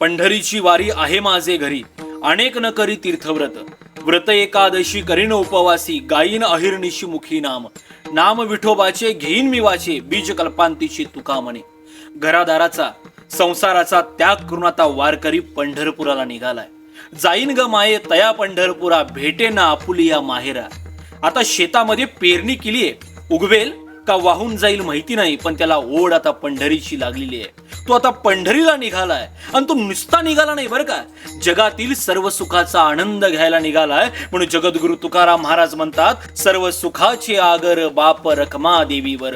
पंढरीची वारी आहे माझे घरी. अनेक न करी तीर्थव्रत. व्रत एकादशी करीन उपवासी गायीन अहिर्निशी मुखी नाम. नाम विठोबाचे घेईन मी वाचे बीज कल्पांतीची तुका म्हणे घरादाराचा संसाराचा त्याग करून आता वारकरी पंढरपुराला निघालाय. जाईन ग माये तया पंढरपुरा भेटे ना आपुलिया माहेरा. आता शेतामध्ये पेरणी केलीये. उगवेल का वाहून जाईल माहिती नाही पण त्याला ओढ आता पंढरीची लागलेली आहे. तो आता पंढरीला निघालाय आणि तो नुसता निघाला नाही बरं का? जगातील सर्व सुखाचा आनंद घ्यायला निघालाय. म्हणून जगद्गुरु तुकाराम महाराज म्हणतात सर्व सुखाचे आगर बाप रखमा देवीवर.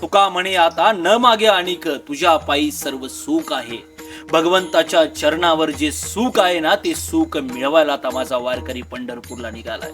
तुका म्हणे आता न मागे आणिक तुझ्या पायी सर्व सुख आहे. भगवंताच्या चरणावर जे सुख आहे ना ते सुख मिळवायला आता माझा वारकरी पंढरपूरला निघालाय.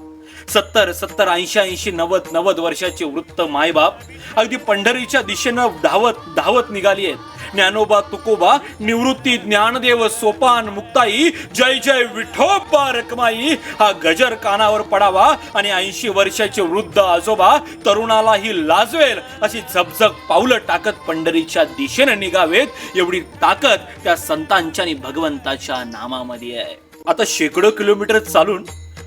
सत्तर सत्तर ऐंशी ऐंशी नव्वद नव्वद वर्षाचे वृत्त मायबाप अगदी पंढरीच्या दिशेनं धावत धावत निघाली आहेत. ज्ञानोबा तुकोबा निवृत्ती ज्ञानदेव सोपान मुक्ताई जय जय विठोबा रकमाई हा गजर कानावर पडावा आणि ऐंशी वर्षाचे वृद्ध आजोबा तरुणालाही लाजवेल अशी झपझप पावलं टाकत पंढरीच्या दिशेने निघावेत एवढी ताकद त्या संतांच्या आणि भगवंताच्या नामामध्ये आहे. आता शेकडो किलोमीटर चालून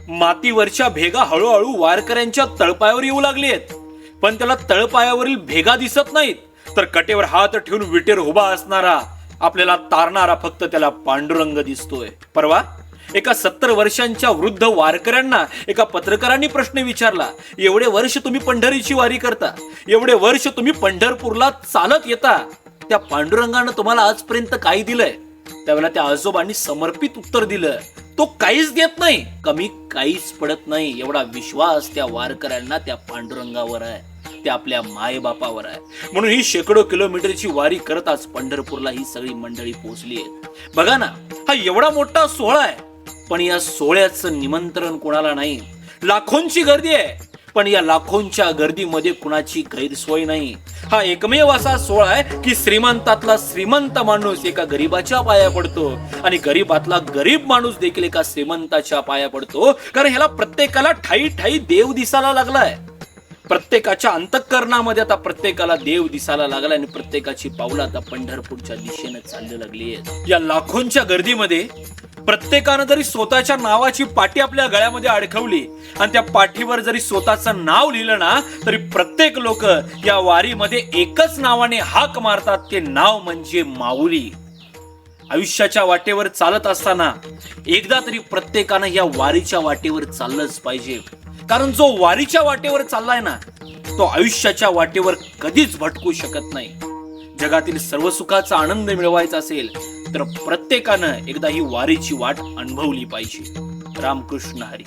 मातीवरच्या भेगा हळूहळू वारकऱ्यांच्या तळपायावर येऊ लागली आहेत पण त्याला तळपायावरील भेगा दिसत नाहीत. तर कटेवर हात ठेवून विटेर उभा असणारा आपल्याला तारणारा फक्त त्याला पांडुरंग दिसतोय. परवा एका सत्तर वर्षांच्या वृद्ध वारकऱ्यांना एका पत्रकारांनी प्रश्न विचारला एवढे वर्ष तुम्ही पंढरीची वारी करता? एवढे वर्ष तुम्ही पंढरपूरला चालत येता? त्या पांडुरंगानं तुम्हाला आजपर्यंत काय दिलंय? त्यावेळेला त्या आजोबांनी समर्पित उत्तर दिलं तो काहीच देत नाही. कमी काहीच पडत नाही. एवढा विश्वास त्या वारकऱ्यांना त्या पांडुरंगावर आहे. ते आपल्या मायबापावर आहे. म्हणून ही शेकडो किलोमीटरची वारी करताच पंढरपूरला ही सगळी मंडळी पोहोचली आहेत. बघा ना हा एवढा मोठा सोहळा आहे. पण या सोहळ्याचं निमंत्रण कोणाला नाही? लाखोंची गर्दी आहे. पण या लाखोंच्या गर्दीमध्ये कुणाची गैरसोय नाही. हा एकमेव असा सोहळा आहे की श्रीमंतातला श्रीमंत माणूस एका गरीबाच्या पाया पडतो आणि गरीबातला गरीब माणूस देखील एका श्रीमंताच्या पाया पडतो. कारण ह्याला प्रत्येकाला ठाई ठाई देव दिसायला लागलाय. प्रत्येकाच्या अंतःकरणामध्ये आता प्रत्येकाला देव दिसायला लागला आणि प्रत्येकाची पावलं आता पंढरपूरच्या दिशेने चालली लागली आहेत या लाखोंच्या गर्दीमध्ये प्रत्येकानं जरी स्वतःच्या नावाची पाठी आपल्या गळ्यामध्ये अडकवली आणि त्या पाठीवर जरी स्वतःचं नाव लिहिलं ना तरी प्रत्येक लोक या वारीमध्ये एकच नावाने हाक मारतात ते नाव म्हणजे माऊली. आयुष्याच्या वाटेवर चालत असताना एकदा तरी प्रत्येकानं या वारीच्या वाटेवर चाललंच पाहिजे. कारण जो वारीच्या वाटेवर चाललाय ना तो आयुष्याच्या वाटेवर कधीच भटकू शकत नाही. जगातील सर्व सुखाचा आनंद मिळवायचा असेल तर प्रत्येकानं एकदा ही वारीची वाट अनुभवली पाहिजे. रामकृष्ण हरी.